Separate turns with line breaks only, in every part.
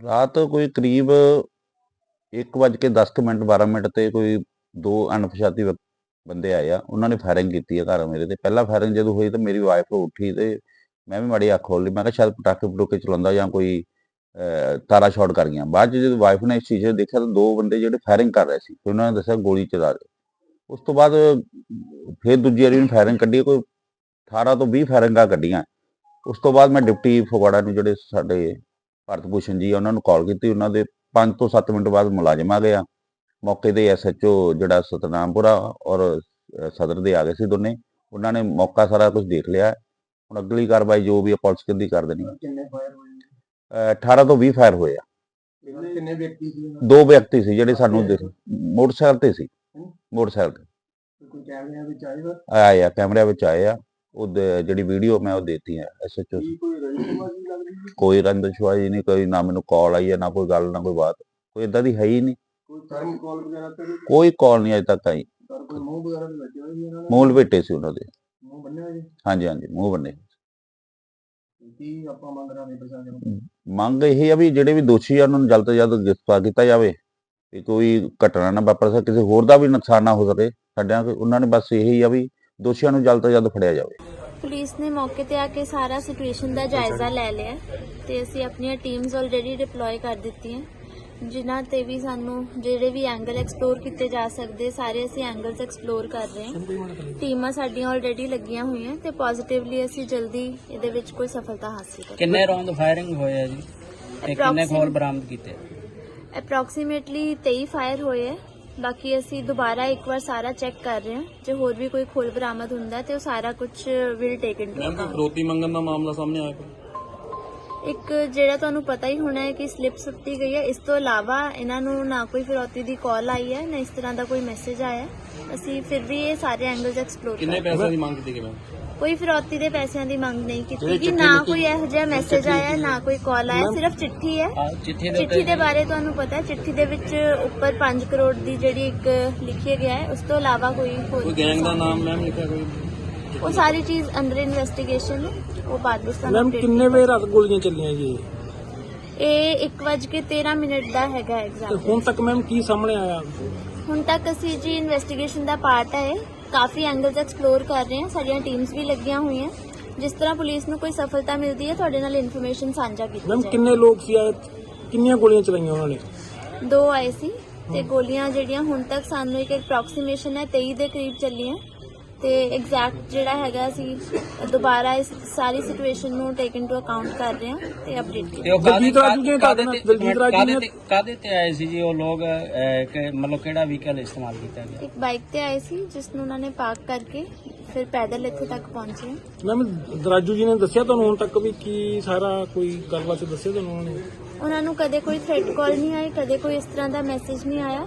ਰਾਤ ਕੋਈ ਕਰੀਬ 1:10 ਮਿੰਟ 12 ਮਿੰਟ ਤੇ ਕੋਈ ਦੋ ਅਣਪਛਾਤੀ ਬੰਦੇ ਆਏ ਆ। ਉਹਨਾਂ ਨੇ ਫਾਇਰਿੰਗ ਕੀਤੀ ਆ ਘਰ ਮੇਰੇ ਤੇ। ਪਹਿਲਾ ਫਾਇਰਿੰਗ ਜਦੋਂ ਹੋਈ ਤਾਂ ਮੇਰੀ ਵਾਈਫ ਉੱਠੀ ਤੇ ਮੈਂ ਵੀ ਮਾੜੀ ਅੱਖ ਖੋਲ ਲਈ। ਮੈਂ ਕਿਹਾ, ਸ਼ਾਇਦ ਪਟਾਕੇ ਪਟੂਕੇ ਚਲਾਉਂਦਾ ਜਾਂ ਕੋਈ ਤਾਰਾ ਸ਼ਾਟ ਕਰ ਗਿਆ ਬਾਅਦ 'ਚ ਜਦੋਂ ਵਾਈਫ ਨੇ ਇਸ ਚੀਜ਼ ਨੂੰ ਦੇਖਿਆ ਤਾਂ ਦੋ ਬੰਦੇ ਜਿਹੜੇ ਫਾਇਰਿੰਗ ਕਰ ਰਹੇ ਸੀ ਤੇ ਉਹਨਾਂ ਨੇ ਦੱਸਿਆ ਗੋਲੀ ਚਲਾ ਰਹੇ। ਉਸ ਤੋਂ ਬਾਅਦ ਫਿਰ ਦੂਜੀ ਵਾਰੀ ਵੀ ਫਾਇਰਿੰਗ ਕੱਢੀ, ਕੋਈ 18 ਤੋਂ 20 ਫਾਇਰਿੰਗਾਂ ਕੱਢੀਆਂ। ਉਸ ਤੋਂ ਬਾਅਦ ਮੈਂ ਡਿਪਟੀ ਫਗਵਾੜਾ ਨੂੰ ਜਿਹੜੇ ਸਾਡੇ ਭਾਰਤ ਭੂਸ਼ਣ ਜੀ ਆ, ਉਹਨਾਂ ਨੂੰ ਕਾਲ ਕੀਤੀ ਉਹਨਾਂ ਦੇ 5 ਤੋਂ 7 ਮਿੰਟ ਬਾਅਦ ਮੁਲਾਜ਼ਮ ਆ ਗਿਆ ਮੌਕੇ ਤੇ ਐਸਐਚਓ ਜਿਹੜਾ ਸਤਨਾਮਪੁਰਾ ਔਰ ਸਦਰ ਦੇ ਆ ਗਏ ਸੀ ਦੋਨੇ। ਉਹਨਾਂ ਨੇ ਮੌਕਾ ਸਾਰਾ ਕੁਝ ਦੇਖ ਲਿਆ। ਹੁਣ ਅਗਲੀ ਕਾਰਵਾਈ ਜੋ ਵੀ ਆ ਪੁਲਿਸ ਕਹਿੰਦੀ ਕਰ ਦੇਣੀ ਆ।
ਕਿੰਨੇ ਫਾਇਰ ਹੋਏ
ਅ, 18 ਤੋਂ 20 ਫਾਇਰ ਹੋਏ ਆ।
ਕਿੰਨੇ ਵਿਅਕਤੀ ਸੀ
ਦੋ? ਵਿਅਕਤੀ ਸੀ ਜਿਹੜੇ ਸਾਨੂੰ ਮੋਟਰਸਾਈਕਲ ਤੇ ਸੀ। ਮੋਟਰਸਾਈਕਲ ਤੇ।
ਦੇ? ਕੋਈ ਕੈਮਰਿਆਂ ਵਿੱਚ
ਆਏ ਆ ਕੈਮਰਿਆਂ ਵਿੱਚ ਆਏ ਆ। ਉਹ ਦ- ਜਿਹੜੀ ਵੀਡੀਓ ਮੈਂ ਉਹ ਦੇਤੀ ਹੈ ਐਸਐਚਓ
ਕੋਈ
ਕੋਈ ਰੰਦਸ਼ਵਾਜੀ ਨਹੀਂ ਕੋਈ ਨਾ ਮੈਨੂੰ ਕਾਲ ਆਈ ਹੈ ਨਾ ਕੋਈ ਗੱਲ ਨਾ ਕੋਈ ਬਾਤ। ਕੋਈ ਇਦਾਂ ਦੀ ਹੈ ਹੀ ਨਹੀਂ।
ਕੋਈ ਥਰਮ ਕਾਲ ਵਗੈਰਾ ਤੇ
ਕੋਈ ਕਾਲ ਨਹੀਂ ਅਜੇ ਤੱਕ ਆਈ।
ਸਰ ਕੋਈ ਮੂੰਹ ਵਗੈਰਾ ਵੀ ਲੱਗੇ ਹੋਏ ਸੀ ਇਹਨਾਂ ਨੇ
ਮੂੰਹ ਲਪੇਟੇ ਸੀ ਉਹਨਾਂ ਦੇ।
ਮੂੰਹ
ਹਾਂਜੀ ਹਾਂਜੀ ਮੂੰਹ ਬੰਨੇ
ਕੀ ਆਪਾਂ ਮੰਗ ਰਹੇ ਹਾਂ ਪ੍ਰਸ਼ਾਸਨ ਨੂੰ?
ਮੰਗ ਇਹ ਆ ਵੀ ਜਿਹੜੇ ਵੀ ਦੋਸ਼ੀ ਆ ਉਹਨਾਂ ਨੂੰ ਜਲਦ ਤੋਂ ਜਲਦ ਗ੍ਰਿਫਤਾਰ ਕੀਤਾ ਜਾਵੇ। ਵੀ ਕੋਈ ਘਟਨਾ ਨਾ ਵਾਪਰ ਸਕੇ ਕਿਸੇ ਹੋਰ ਦਾ ਵੀ ਨੁਕਸਾਨ ਨਾ ਹੋ ਸਕੇ। ਸਾਡਿਆਂ ਉਹਨਾਂ ਨੇ ਬਸ ਇਹੀ ਆ ਵੀ ਦੋਸ਼ੀਆਂ ਨੂੰ ਜਲਦ ਤੋਂ ਜਲਦ ਫੜਿਆ ਜਾਵੇ।
ਪੁਲਿਸ ਨੇ ਮੌਕੇ ਤੇ ਆ ਕੇ ਸਾਰਾ ਸਿਚੁਏਸ਼ਨ ਦਾ ਜਾਇਜ਼ਾ ਲੈ ਲਿਆ ਤੇ ਅਸੀਂ ਆਪਣੀਆਂ ਟੀਮਸ ਆਲਰੇਡੀ ਡਿਪਲੋਏ ਕਰ ਦਿੱਤੀਆਂ ਜਿਨ੍ਹਾਂ ਤੇ ਵੀ ਸਾਨੂੰ ਜਿਹੜੇ ਵੀ ਐਂਗਲ ਐਕਸਪਲੋਰ ਕੀਤੇ ਜਾ ਸਕਦੇ ਸਾਰੇ ਅਸੀਂ ਐਂਗਲਸ ਐਕਸਪਲੋਰ ਕਰ ਰਹੇ ਹਾਂ। ਟੀਮਾਂ ਸਾਡੀਆਂ ਆਲਰੇਡੀ ਲੱਗੀਆਂ ਹੋਈਆਂ ਤੇ ਪੋਜ਼ਿਟਿਵਲੀ ਅਸੀਂ ਜਲਦੀ ਇਹਦੇ ਵਿੱਚ ਕੋਈ ਸਫਲਤਾ ਹਾਸਲ ਕਰਾਂਗੇ।
ਕਿੰਨੇ ਰੌਂਦ ਫਾਇਰਿੰਗ ਹੋਏ ਆ ਜੀ? ਤੇ ਕਿੰਨੇ ਖੋਲ ਬਰਾਮਦ ਕੀਤੇ?
ਅਪਰੋਕਸੀਮੇਟਲੀ 23 ਫਾਇਰ ਹੋਏ ਹੈ ਬਾਕੀ ਅਸੀਂ ਦੁਬਾਰਾ ਇੱਕ ਵਾਰ ਸਾਰਾ ਚੈੱਕ ਕਰ ਰਹੇ ਹਾਂ। ਜੇ ਹੋਰ ਵੀ ਕੋਈ ਖੋਲ ਬਰਾਮਦ ਹੁੰਦਾ ਤੇ ਉਹ ਸਾਰਾ ਕੁਝ ਵਿਲ ਟੇਕ ਇਨਟੂ ਅਕਾਊਂਟ
ਫਰੋਤੀ ਮੰਗਣ ਦਾ ਮਾਮਲਾ ਸਾਹਮਣੇ ਆਇਆ ਕੋਈ?
ਇੱਕ ਜਿਹੜਾ ਤੁਹਾਨੂੰ ਪਤਾ ਹੀ ਹੋਣਾ ਹੈ ਕਿ ਸਲਿੱਪ ਸੁੱਟੀ ਗਈ ਹੈ। ਇਸ ਤੋਂ ਇਲਾਵਾ ਇਹਨਾਂ ਨੂੰ ਨਾ ਕੋਈ ਫਿਰੌਤੀ ਦੀ ਕਾਲ ਆਈ ਹੈ ਨਾ ਇਸ ਤਰ੍ਹਾਂ ਦਾ ਕੋਈ ਮੈਸੇਜ ਆਇਆ ਹੈ। ਅਸੀਂ ਫਿਰ ਵੀ ਇਹ ਸਾਰੇ ਐਂਗਲਸ ਐਕਸਪਲੋਰ ਕਰ
ਕਿੰਨੇ ਪੈਸੇ ਦੀ ਮੰਗ ਕੀਤੀ ਗਈ ਮੈਮ
ਕੋਈ ਫਿਰੌਤੀ ਦੇ ਪੈਸਿਆਂ ਦੀ ਮੰਗ ਨਹੀਂ ਕੀਤੀ ਗਈ ਨਾ ਕੋਈ ਇਹੋ ਜਿਹਾ ਮੈਸੇਜ ਆਇਆ ਹੈ, ਨਾ ਕੋਈ ਕਾਲ ਆਇਆ ਸਿਰਫ ਚਿੱਠੀ ਹੈ।
ਚਿੱਠੀ ਦੇ
ਬਾਰੇ ਤੁਹਾਨੂੰ ਪਤਾ ਹੈ ਚਿੱਠੀ ਦੇ ਵਿੱਚ ਉੱਪਰ 5 ਕਰੋੜ ਦੀ ਜਿਹੜੀ ਇੱਕ ਲਿਖਿਆ ਗਿਆ ਹੈ ਉਸ ਤੋਂ ਇਲਾਵਾ ਕੋਈ ਹੋਰ
ਕੋਈ ਗੈਂਗ ਦਾ ਨਾਮ ਮੈਮ ਲਿਖਿਆ ਕੋਈ?
ਉਹ ਸਾਰੀ ਚੀਜ਼ ਅੰਡਰ ਇਨਵੈਸਟੀਗੇਸ਼ਨ ਹੈ। ਉਹ ਬਾਅਦ ਵਿੱਚ ਤੁਹਾਨੂੰ
ਮੈਮ
update
ਕਿੰਨੇ ਵਜੇ ਰਾਤ ਗੋਲੀਆਂ ਚੱਲੀਆਂ ਜੀ?
ਇਹ 1:13 ਮਿੰਟ ਦਾ ਹੈਗਾ
ਤੇ
ਐਗਜ਼ਾਮ
ਹੁਣ ਤੱਕ ਮੈਮ ਕੀ ਸਾਹਮਣੇ ਆਇਆ?
ਹੁਣ ਤੱਕ ਅਸੀਂ ਜੀ ਇਨਵੈਸਟੀਗੇਸ਼ਨ ਦਾ ਪਾਰਟ ਹੈ। ਇਹ। ਕਾਫੀ ਐਂਗਲਸ ਐਕਸਪਲੋਰ ਕਰ ਰਹੇ ਹਾਂ। ਸਾਡੀਆਂ ਟੀਮਸ ਵੀ ਲੱਗੀਆਂ ਹੋਈਆਂ। ਜਿਸ ਤਰ੍ਹਾਂ ਪੁਲਿਸ ਨੂੰ ਕੋਈ ਸਫਲਤਾ ਮਿਲਦੀ ਹੈ ਤੁਹਾਡੇ ਨਾਲ ਇਨਫੋਰਮੇਸ਼ਨ ਸਾਂਝਾ ਕੀਤੀ
ਮੈਮ
ਜਾਏ
ਕਿੰਨੇ ਲੋਕ ਸੀ ਆਏ? ਕਿੰਨੀਆਂ ਗੋਲੀਆਂ ਚਲਾਈਆਂ ਉਹਨਾਂ ਨੇ?
ਦੋ ਆਏ ਸੀ ਤੇ ਗੋਲੀਆਂ ਜਿਹੜੀਆਂ ਹੁਣ ਤੱਕ ਸਾਨੂੰ ਇੱਕ ਅਪਰੋਕਸੀਮੇਸ਼ਨ ਹੈ 23 ਦੇ ਕਰੀਬ ਚੱਲੀਆਂ। ਤੇ ਐਗਜ਼ੈਕਟ ਜਿਹੜਾ ਹੈਗਾ ਅਸੀਂ ਦੁਬਾਰਾ ਇਸ ਸਾਰੀ ਸਿਚੁਏਸ਼ਨ ਨੂੰ ਟੇਕ ਇਨਟੂ ਅਕਾਊਂਟ ਕਰ ਰਹੇ ਹਾਂ ਤੇ ਅਪਡੇਟ ਕੀਤਾ
ਤੇ ਉਹ ਕਾਦੇ
ਦਲਜੀਤ ਰਾਜੂ ਨੇ ਤੁਹਾਡੇ ਨਾਲ- ਦਲਜੀਤ ਰਾਜੂ
ਕਾਦੇ
ਨੇ-
ਤੇ ਕਾਦੇ ਤੇ ਆਏ ਸੀ ਜੀ ਉਹ ਲੋਕ ਅਹ, ਕਿ ਮਤਲਬ ਕਿਹੜਾ ਵਹੀਕਲ ਇਸਤੇਮਾਲ ਕੀਤਾ ਗਿਆ?
ਇੱਕ ਬਾਈਕ ਤੇ ਆਏ ਸੀ ਜਿਸ ਨੂੰ ਉਹਨਾਂ ਨੇ ਪਾਰਕ ਕਰਕੇ ਫਿਰ ਪੈਦਲ ਇੱਥੇ ਤੱਕ ਪਹੁੰਚੇ
ਮੈਮ ਦਰਾਜੂ ਜੀ ਨੇ ਦੱਸਿਆ ਤੁਹਾਨੂੰ ਹੁਣ ਤੱਕ ਵੀ ਕੀ ਸਾਰਾ ਕੋਈ ਗੱਲਬਾਤ ਦੱਸਿਆ ਤੁਹਾਨੂੰ ਉਹਨਾਂ ਨੇ?
ਉਹਨਾਂ ਨੂੰ ਕਦੇ ਕੋਈ ਥ੍ਰੈਟ ਕਾਲ ਨਹੀਂ ਆਈ ਕਦੇ ਕੋਈ ਇਸ ਤਰ੍ਹਾਂ ਦਾ ਮੈਸੇਜ ਨਹੀਂ ਆਇਆ।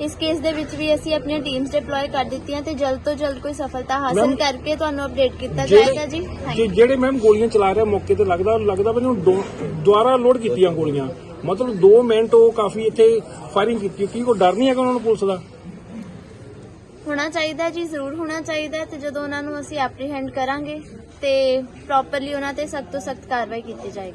ਇਸ ਕੇਸ ਦੇ ਵਿੱਚ ਵੀ ਅਸੀਂ ਆਪਣੀਆਂ ਟੀਮਸ ਡਿਪਲੋਏ ਕਰ ਦਿੱਤੀਆਂ ਤੇ ਜਲਦ ਤੋਂ ਜਲਦ ਕੋਈ ਸਫਲਤਾ ਹਾਸਲ
Ma'am,
ਕਰਕੇ ਤੁਹਾਨੂੰ ਅਪਡੇਟ ਕੀਤਾ
ਜਿਹੜੇ-
ਜਾਏਗਾ ਜੀ।
ਜੇ
ਹਾਂਜੀ
ਜਿਹੜੇ ਮੈਮ ਗੋਲੀਆਂ ਚਲਾ ਰਿਹਾ ਮੌਕੇ ਤੇ ਲੱਗਦਾ ਲੱਗਦਾ ਵੀ ਉਹਨੂੰ ਦੋ- ਦੁਬਾਰਾ ਲੋਡ ਕੀਤੀਆਂ ਗੋਲੀਆਂ। ਮਤਲਬ 2 ਮਿੰਟ ਉਹ ਕਾਫੀ ਇੱਥੇ ਫਾਇਰਿੰਗ ਕੀਤੀ ਕੀ ਕੋਈ ਡਰ ਨਹੀਂ ਹੈਗਾ ਉਹਨਾਂ ਨੂੰ ਪੁਲਿਸ ਦਾ?
ਹੋਣਾ ਚਾਹੀਦਾ ਜੀ ਜ਼ਰੂਰ ਹੋਣਾ ਚਾਹੀਦਾ ਹੈ ਤੇ ਜਦੋਂ ਉਹਨਾਂ ਨੂੰ ਅਸੀਂ ਐਪਰੀਹੈਂਡ ਕਰਾਂਗੇ ਤੇ ਪ੍ਰੋਪਰਲੀ ਉਹਨਾਂ ਤੇ ਸਖਤ ਤੋਂ ਸਖਤ ਕਾਰਵਾਈ ਕੀਤੀ ਜਾਏਗੀ।